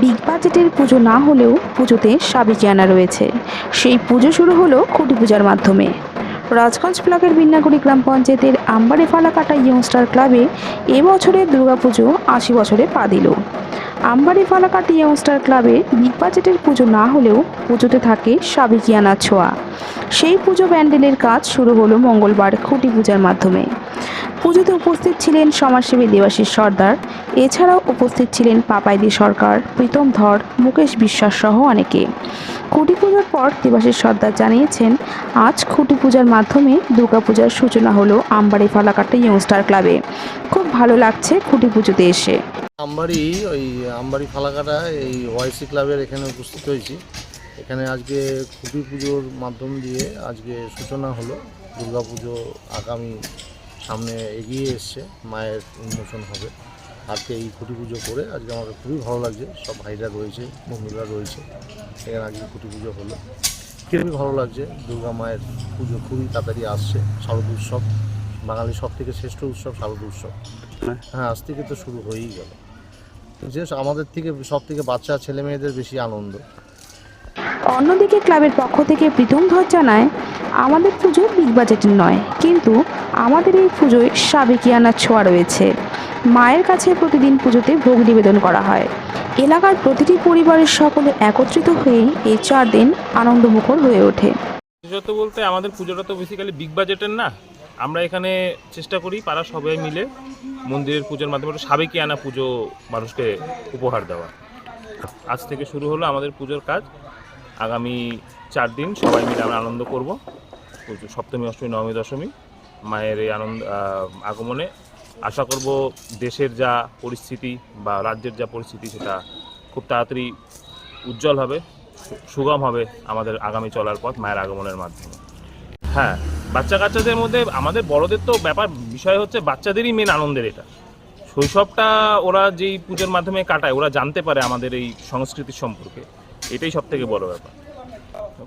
Big বাজেটের পুজো না হলেও পুজোতে সাবেকিয়ানা রয়েছে। সেই পুজো শুরু হলো খুঁটি পূজার মাধ্যমে। রাজগঞ্জ ব্লকের বিন্নাগুড়ি গ্রাম পঞ্চায়েতের আম্বারে ফালাকাটা ইয়ংস্টার ক্লাবে এবছরের দুর্গাপুজো আশি বছরে পা দিল। আম্বারি ফালাকাটি ইয়ংস্টার ক্লাবে বিগ বাজেটের পুজো না হলেও পুজোতে থাকে সাবেকিয়ানা ছোঁয়া। সেই পুজো প্যান্ডেলের কাজ শুরু হলো মঙ্গলবার খুঁটি পূজার মাধ্যমে। পুজোতে উপস্থিত ছিলেন সমাজসেবী দেবাশিস সর্দার। এছাড়াও উপস্থিত ছিলেন পাপাইদি সরকার, প্রীতম ধর, মুকেশ বিশ্বাস সহ অনেকে। খুঁটি পুজোর পর দেবাশিস সর্দার জানিয়েছেন, আজ খুঁটি পূজার মাধ্যমে দুর্গাপূজার সূচনা হলো আমবাড়ি ফালাকাটা ইয়ংস্টার ক্লাবে। খুব ভালো লাগছে খুঁটি পুজোতে এসে। আমবাড়ি, ওই আমবাড়ি ফালাকাটা এই ওয়াইসি ক্লাবের এখানে উপস্থিত হয়েছি। এখানে আজকে খুঁটি পুজোর মাধ্যম দিয়ে আজকে সূচনা হলো দুর্গা পুজো আগামী সামনে এগিয়ে এসছে মায়ের উন্মোচন হবে। আজকে এই খুঁটি পুজো করে আজকে আমাকে খুবই ভালো লাগছে। সব ভাইরা রয়েছে বন্ধুরা রয়েছে এখানে আজকে খুঁটি পুজো হলো। খুবই ভালো লাগছে দুর্গা মায়ের পুজো খুবই তাড়াতাড়ি আসছে শারদ উৎসব বাঙালির সব থেকে শ্রেষ্ঠ উৎসব শারদ উৎসব। হ্যাঁ। আজ থেকে তো শুরু হয়েই গেল। যে আমাদের থেকে সব থেকে বাচ্চা ছেলে মেয়েদের বেশি আনন্দ। অন্যদিকে ক্লাবের পক্ষ থেকে প্রীতম ধর জানায়, আমাদের পুজো বিগ বাজেটের নয়, কিন্তু আমাদের এই পুজোয় সাবেকিয়ানা ছোঁয়া রয়েছে। মায়ের কাছে প্রতিদিন পুজোতে ভোগ নিবেদন করা হয়। এলাকার প্রতিটি পরিবারের সকলে একত্রিত হয়েই এই চার দিন আনন্দমুখর হয়ে ওঠে। বিশেষত বলতে আমাদের পুজোটা তো বেসিক্যালি বিগ বাজেটের না। আমরা এখানে চেষ্টা করি পাড়া সবাই মিলে মন্দিরের পুজোর মাধ্যমে একটা সাবেকি আনা পুজো মানুষকে উপহার দেওয়া। আজ থেকে শুরু হলো আমাদের পুজোর কাজ। আগামী চার দিন সবাই মিলে আমরা আনন্দ করব। সপ্তমী, অষ্টমী, নবমী, দশমী, মায়ের এই আনন্দ আগমনে। আশা করব দেশের যা পরিস্থিতি বা রাজ্যের যা পরিস্থিতি সেটা খুব তাড়াতাড়ি উজ্জ্বল হবে সুগম হবে আমাদের আগামী চলার পথ মায়ের আগমনের মাধ্যমে। হ্যাঁ বাচ্চা কাচ্চাদের মধ্যে আমাদের বড়দের তো ব্যাপার, বিষয় হচ্ছে বাচ্চাদেরই মেন আনন্দের এটা। শৈশবটা ওরা যেই পুজোর মাধ্যমে কাটায়, ওরা জানতে পারে আমাদের এই সংস্কৃতির সম্পর্কে। এটাই সব থেকে বড় ব্যাপার।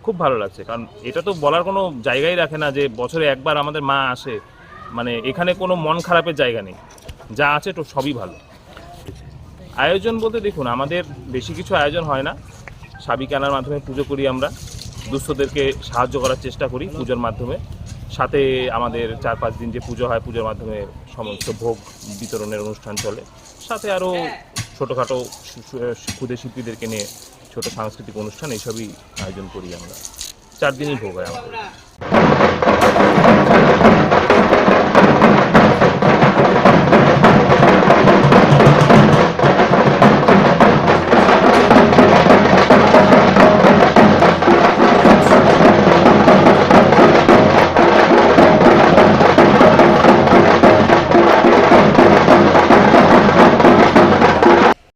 খুব ভালো লাগছে, কারণ এটা তো বলার কোনো জায়গাই রাখে না যে বছরে একবার আমাদের মা আসে মানে এখানে কোনো মন খারাপের জায়গা নেই। যা আছে তো সবই ভালো। আয়োজন বলতে দেখুন, আমাদের বেশি কিছু আয়োজন হয় না। সাবিকানার মাধ্যমে পুজো করি আমরা। দুস্থদেরকে সাহায্য করার চেষ্টা করি পুজোর মাধ্যমে। সাথে আমাদের চার পাঁচ দিন যে পুজো হয়, পুজোর মাধ্যমে সমস্ত ভোগ বিতরণের অনুষ্ঠান চলে। সাথে আরও ছোটোখাটো ক্ষুদে শিল্পীদেরকে নিয়ে ছোট সাংস্কৃতিক অনুষ্ঠান এইসবই আয়োজন করি আমরা। চার দিনই ভোগ হয় আমাদের।